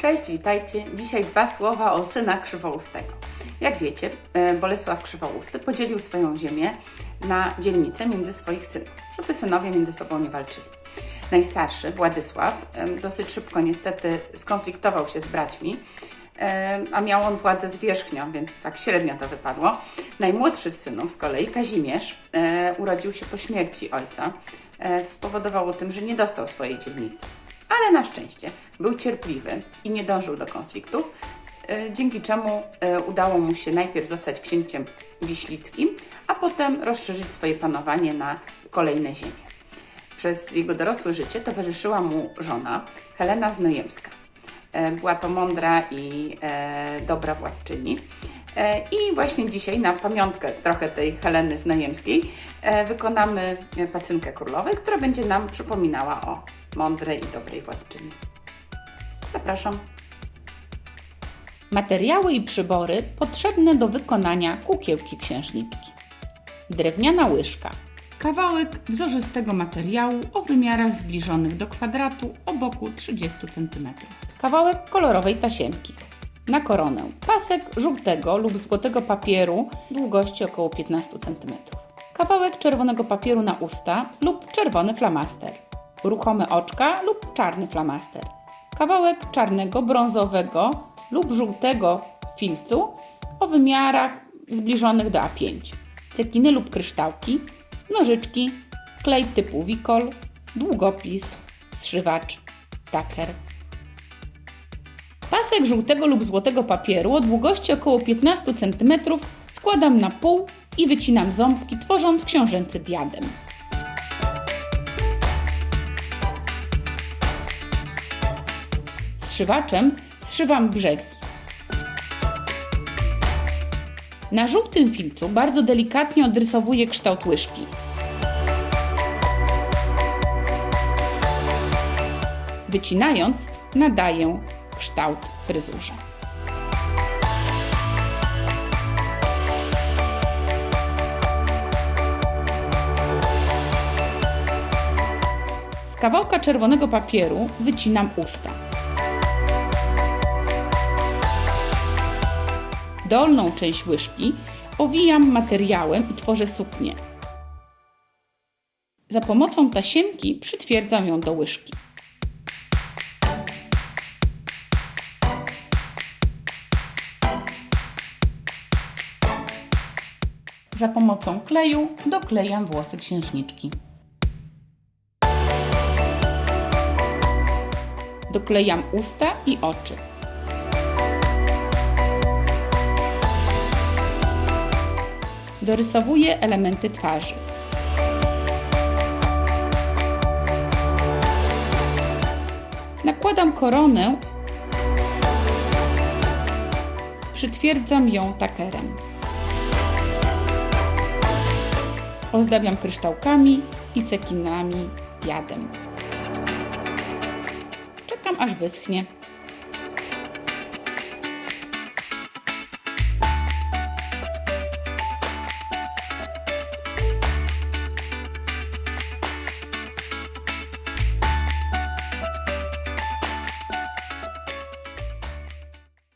Cześć, witajcie. Dzisiaj dwa słowa o synach Krzywoustego. Jak wiecie, e, Bolesław Krzywousty podzielił swoją ziemię na dzielnice między swoich synów, żeby synowie między sobą nie walczyli. Najstarszy, Władysław, e, dosyć szybko niestety skonfliktował się z braćmi, e, a miał on władzę zwierzchnią, więc tak średnio to wypadło. Najmłodszy z synów z kolei, Kazimierz, urodził się po śmierci ojca, co spowodowało tym, że nie dostał swojej dzielnicy. Ale na szczęście był cierpliwy i nie dążył do konfliktów, e, dzięki czemu e, udało mu się najpierw zostać księciem wiślickim, a potem rozszerzyć swoje panowanie na kolejne ziemie. Przez jego dorosłe życie towarzyszyła mu żona Helena Znojemska. E, Była to mądra i dobra władczyni. I właśnie dzisiaj na pamiątkę trochę tej Heleny Znojemskiej wykonamy pacynkę królowej, która będzie nam przypominała o mądrej i dobrej władczyni. Zapraszam. Materiały i przybory potrzebne do wykonania kukiełki księżniczki. Drewniana łyżka. Kawałek wzorzystego materiału o wymiarach zbliżonych do kwadratu o boku 30 cm. Kawałek kolorowej tasiemki. Na koronę pasek żółtego lub złotego papieru długości około 15 cm. Kawałek czerwonego papieru na usta lub czerwony flamaster. Ruchome oczka lub czarny flamaster. Kawałek czarnego, brązowego lub żółtego filcu o wymiarach zbliżonych do A5. Cekiny lub kryształki, nożyczki, klej typu wikol, długopis, zszywacz, taker. Pasek żółtego lub złotego papieru o długości około 15 cm składam na pół i wycinam ząbki, tworząc książęcy diadem. Zszywaczem zszywam brzegi. Na żółtym filcu bardzo delikatnie odrysowuję kształt łyżki. Wycinając, nadaję kształt fryzurze. Z kawałka czerwonego papieru wycinam usta. Dolną część łyżki owijam materiałem i tworzę suknię. Za pomocą tasiemki przytwierdzam ją do łyżki. Za pomocą kleju doklejam włosy księżniczki. Doklejam usta i oczy. Dorysowuję elementy twarzy. Nakładam koronę, przytwierdzam ją takerem. Ozdabiam kryształkami i cekinami jadem. Czekam aż wyschnie.